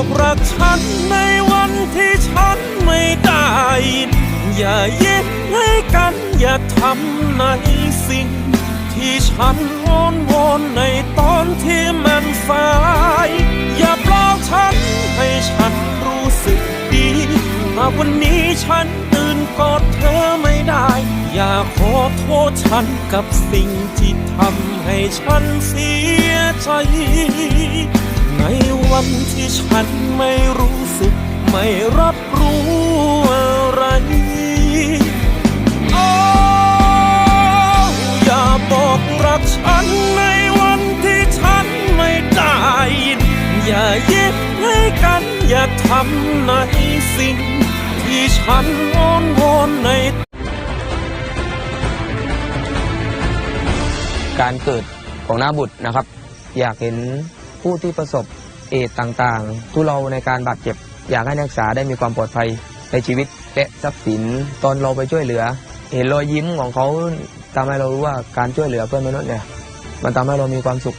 บอกรักฉันในวันที่ฉันไม่ได้ยินอย่ายิ้มให้กันอย่าทำในสิ่ง ที่ฉันวอนวอนในตอนที่มันสาย อย่าปลอบฉันให้ฉันรู้สึกดีหากวันนี้ฉันตื่นกอดเธอไม่ได้ อย่าขอโทษฉันกับสิ่งที่ทำให้ฉันเสียใจ ในวันที่ฉันไม่รู้สึก ไม่รับรู้อะไร โอ้อย่าบอกรักฉันในวันที่ฉันไม่ได้ยิน อย่ายิ้มให้กัน อย่าทำในสิ่ง ที่ฉันวอนวอนในการเกิดของหน้าบุตรนะครับ อยากเห็น ผู้ที่ประสบเอตต่างๆ ทุเราในการบาดเจ็บ อยากให้นักศึกษาได้มีความปลอดภัยในชีวิตและทรัพย์สินตอนเราไปช่วยเหลือ เห็นรอยยิ้มของเขาทำให้เรารู้ว่าการช่วยเหลือเพื่อนมนุษย์เนี่ยมันทำให้เรามีความสุข